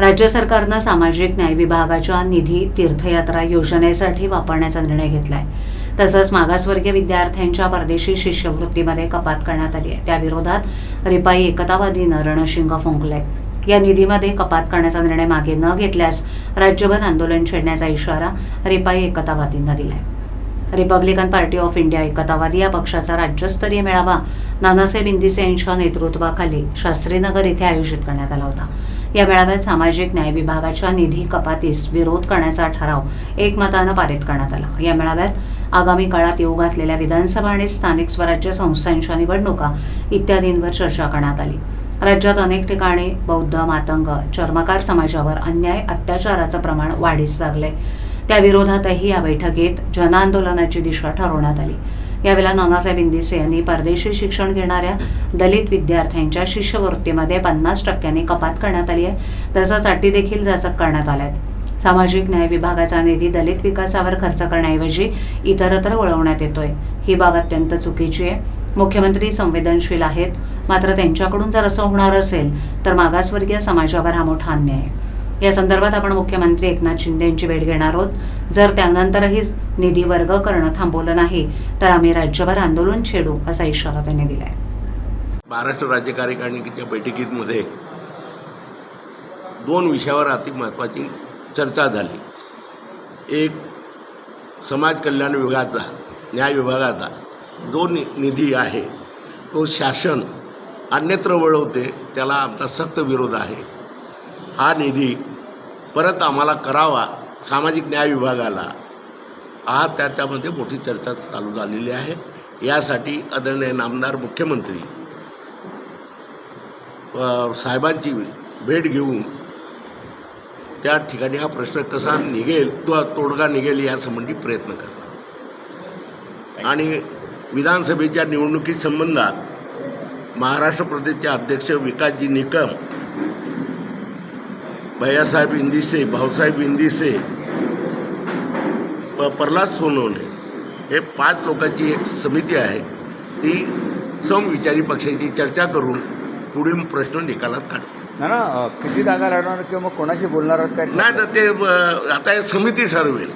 राज्य सरकारनं सामाजिक न्याय विभागाच्या निधी तीर्थयात्रा योजनेसाठी वापरण्याचा निर्णय घेतलाय. तसंच मागासवर्गीय विद्यार्थ्यांच्या परदेशी शिष्यवृत्तीमध्ये कपात करण्यात आली आहे. त्याविरोधात रिपाई एकतावादीनं रणशिंग फुंकलाय. या निधीमध्ये कपात करण्याचा निर्णय मागे न घेतल्यास राज्यभर आंदोलन छेडण्याचा इशारा रिपाई एकतावादींना दिलाय. Republican Party of India Ektavadi या पक्षाचा राज्यस्तरीय मेळावा नानासाहेब इंदिसे यांच्या नेतृत्वाखाली शास्त्रीनगर येथे आयोजित करण्यात आला होता. या मेळाव्यात सामाजिक न्याय विभागाच्या निधी कपातीस विरोध करण्याचा ठराव एकमतानं पारित करण्यात आला. या मेळाव्यात आगामी काळात येऊ घातलेल्या विधानसभा आणि स्थानिक स्वराज्य संस्थांच्या निवडणुका इत्यादींवर चर्चा करण्यात आली. राज्यात अनेक ठिकाणी बौद्ध मातंग चर्मकार समाजावर अन्याय अत्याचाराचं प्रमाण वाढीस लागलंय. त्याविरोधातही या बैठकीत जनआंदोलनाची दिशा ठरवण्यात आली. यावेळेला नानासाहेब इंदिसे यांनी परदेशी शिक्षण घेणाऱ्या दलित विद्यार्थ्यांच्या शिष्यवृत्तीमध्ये पन्नास टक्क्यांनी कपात करण्यात आली आहे. तसंच अटी देखील जाचक करण्यात आल्या आहेत. सामाजिक न्याय विभागाचा निधी दलित विकासावर खर्च करण्याऐवजी इतरत्र वळवण्यात येतोय. ही बाब अत्यंत चुकीची आहे. मुख्यमंत्री संवेदनशील आहेत. मात्र त्यांच्याकडून जर असं होणार असेल तर मागासवर्गीय समाजावर हा मोठा अन्याय आहे. या संदर्भात आपण मुख्यमंत्री एकनाथ शिंदे यांची भेट घेणार आहोत. जर त्यानंतरही निधी वर्ग करणं थांबवलं नाही तर आम्ही राज्यभर आंदोलन छेडू असा इशारा त्यांनी दिलाय. महाराष्ट्र राज्य कार्यकारिणीच्या बैठकीमध्ये दोन विषयावर अति महत्त्वाची चर्चा झाली. एक समाज कल्याण विभागाचा न्याय विभागाचा जो नि निधी आहे तो शासन अन्यत्र वळवते त्याला आमचा सक्त विरोध आहे. हा निधी परत आम्हाला करावा सामाजिक न्याय विभागाला. हा त्याच्यामध्ये मोठी चर्चा चालू झालेली आहे. यासाठी आदरणीय नामदार मुख्यमंत्री साहेबांची भेट घेऊन त्या ठिकाणी हा प्रश्न कसा निघेल किंवा तोडगा निघेल यासंबंधी प्रयत्न करतात. आणि विधानसभेच्या निवडणुकी संबंधात महाराष्ट्र प्रदेशचे अध्यक्ष विकासजी निकम भैयासाहेब इंदिसे भाऊसाहेब इंदिसे प प्रल्हाद सोनवणे हे पाच लोकांची एक समिती आहे. ती समविचारी पक्षाची चर्चा करून पुढील प्रश्न निकालात काढते ना ना किती जागा लढवणार किंवा मग कोणाशी बोलणार आहात काय? नाही तर ते अ, आता हे समिती ठरवेल.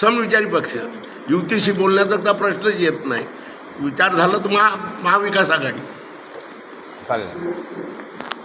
समविचारी पक्ष. युतीशी बोलण्याचा तर प्रश्नच येत नाही. विचार झाला तर महा महाविकास आघाडी. चालेल.